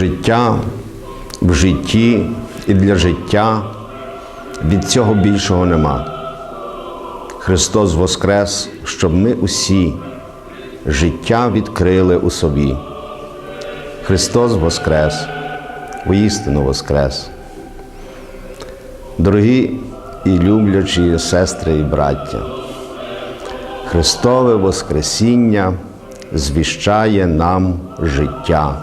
життя в житті і для життя від цього більшого нема. Христос Воскрес, щоб ми усі життя відкрили у собі. Христос Воскрес, воістину Воскрес. Дорогі і люблячі сестри і браття, Христове Воскресіння звіщає нам життя,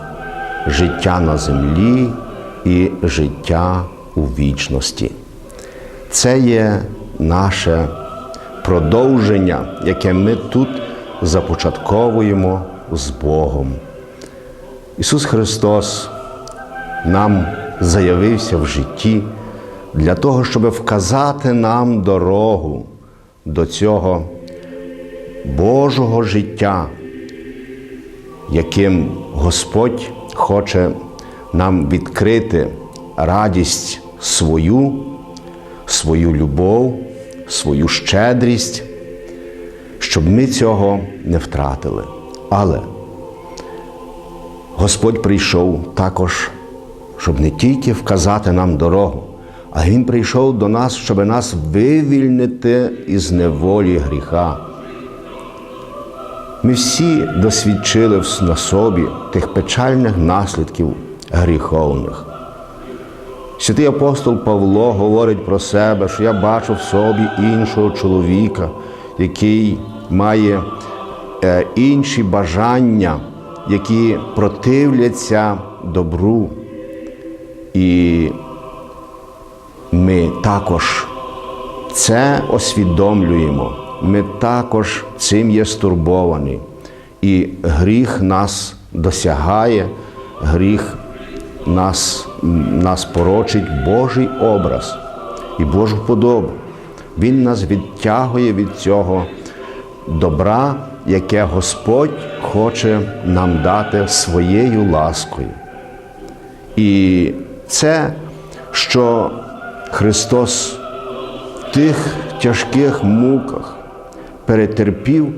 життя на землі і життя у вічності. Це є наше продовження, яке ми тут започатковуємо з Богом. Ісус Христос нам заявився в житті для того, щоб вказати нам дорогу до цього Божого життя, яким Господь хоче нам відкрити радість свою, свою любов, свою щедрість, щоб ми цього не втратили. Але Господь прийшов також, щоб не тільки вказати нам дорогу, а Він прийшов до нас, щоб нас вивільнити із неволі гріха. Ми всі досвідчили на собі тих печальних наслідків гріховних. Святий апостол Павло говорить про себе, що я бачу в собі іншого чоловіка, який має е, інші бажання, які противляться добру. І ми також це освідомлюємо. Ми також цим є стурбовані. І гріх нас досягає, гріх нас, нас порочить Божий образ і Божу подобу. Він нас відтягує від цього добра, яке Господь хоче нам дати своєю ласкою. І це, що Христос в тих тяжких муках перетерпів,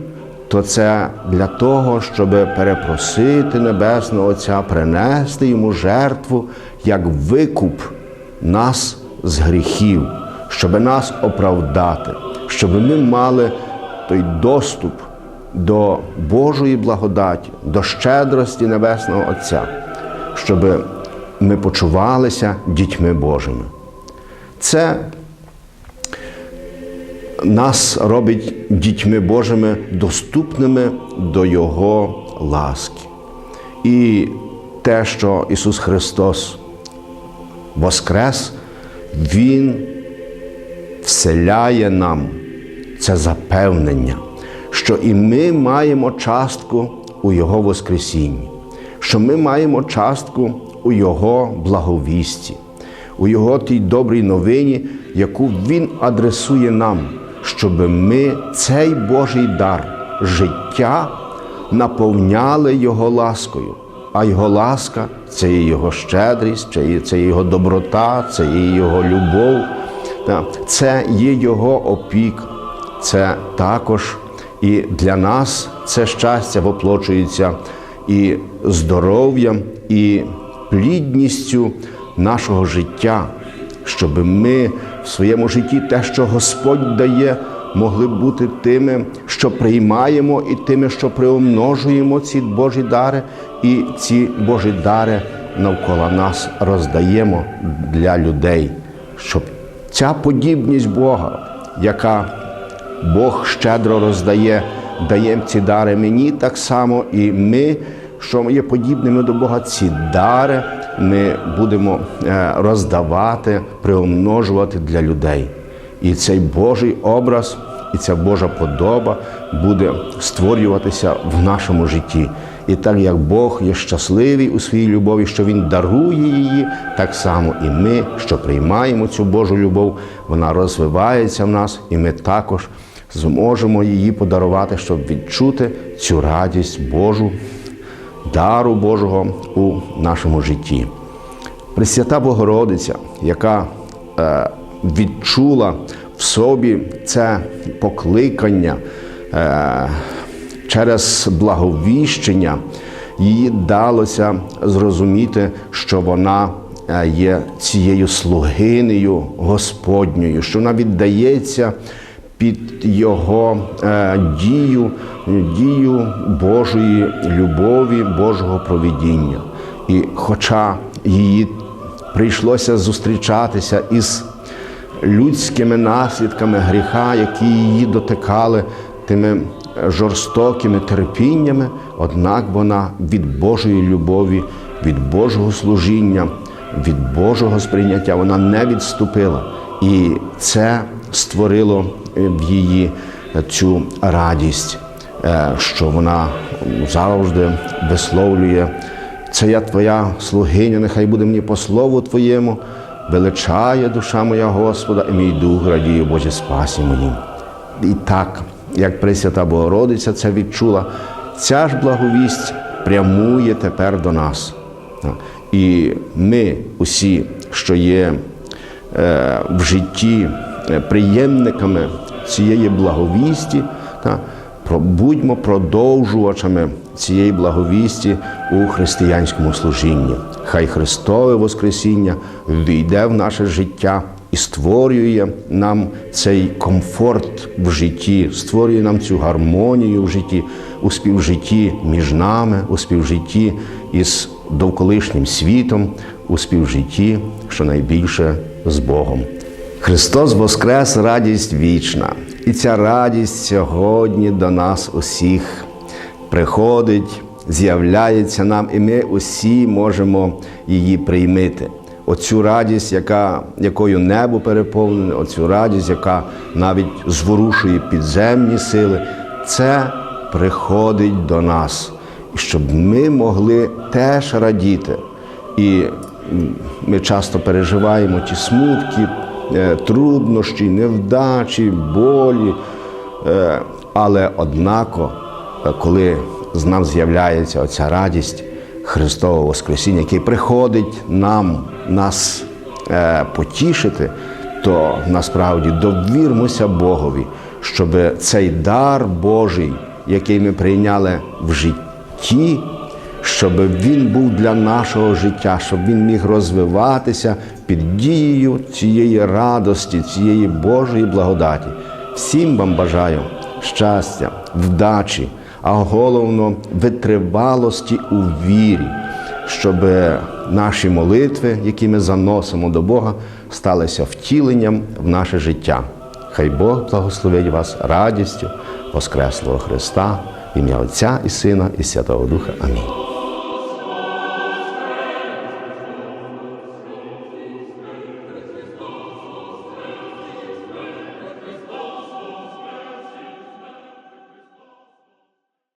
то це для того, щоб перепросити Небесного Отця, принести йому жертву як викуп нас з гріхів, щоб нас оправдати, щоб ми мали той доступ до Божої благодаті, до щедрості Небесного Отця, щоб ми почувалися дітьми Божими. Це нас робить дітьми Божими доступними до Його ласки. І те, що Ісус Христос Воскрес, Він вселяє нам це запевнення, що і ми маємо частку у Його Воскресінні, що ми маємо частку у Його благовісті, у Його тій добрій новині, яку Він адресує нам щоб ми цей Божий дар життя наповняли Його ласкою. А Його ласка це є Його щедрість, це є Його доброта, це є Його любов, це є Його опік. Це також і для нас це щастя воплочується і здоров'ям, і плідністю нашого життя, щоб ми своєму житті те, що Господь дає, могли бути тими, що приймаємо, і тими, що приумножуємо ці Божі дари, і ці Божі дари навколо нас роздаємо для людей, щоб ця подібність Бога, яка Бог щедро роздає, дає ці дари мені так само, і ми, що є подібними до Бога, ці дари ми будемо роздавати, приумножувати для людей. І цей Божий образ, і ця Божа подоба буде створюватися в нашому житті. І так як Бог є щасливий у своїй любові, що Він дарує її, так само і ми, що приймаємо цю Божу любов, вона розвивається в нас, і ми також зможемо її подарувати, щоб відчути цю радість Божу, дару Божого у нашому житті. Пресвята Богородиця, яка е, відчула в собі це покликання е, через благовіщення, їй далося зрозуміти, що вона е, є цією слугинею Господньою, що вона віддається під його е, дію, дію Божої любові, Божого провідіння. І хоча її прийшлося зустрічатися із людськими наслідками гріха, які її дотикали тими жорстокими терпіннями, однак вона від Божої любові, від Божого служіння, від Божого сприйняття вона не відступила. І це створило в її цю радість, е, що вона завжди висловлює. Це я твоя слугиня, нехай буде мені по слову Твоєму, величає душа моя Господа, і мій дух радіє Боже спасі моїм. І так, як Пресвята Богородиця це відчула, ця ж благовість прямує тепер до нас. І ми усі, що є е, в житті е, приємниками цієї благовісті, та, будьмо продовжувачами цієї благовісті у християнському служінні. Хай Христове Воскресіння війде в наше життя і створює нам цей комфорт в житті, створює нам цю гармонію в житті, у співжитті між нами, у співжитті із довколишнім світом, у співжитті, що найбільше з Богом. Христос Воскрес радість вічна, і ця радість сьогодні до нас усіх приходить, з'являється нам, і ми усі можемо її приймити. Оцю радість, яка, якою небо переповнене, оцю радість, яка навіть зворушує підземні сили, це приходить до нас, щоб ми могли теж радіти. І ми часто переживаємо ті смутки, труднощі, невдачі, болі. Е, Але однако, е, коли з нам з'являється оця радість Христового Воскресіння, який приходить нам нас е, потішити, то насправді довірмося Богові, щоб цей дар Божий, який ми прийняли в житті, щоб він був для нашого життя, щоб він міг розвиватися під дією цієї радості, цієї Божої благодаті. Всім вам бажаю щастя, вдачі, а головно витривалості у вірі, щоб наші молитви, які ми заносимо до Бога, сталися втіленням в наше життя. Хай Бог благословить вас радістю Воскреслого Христа, в ім'я Отця і Сина, і Святого Духа. Амінь.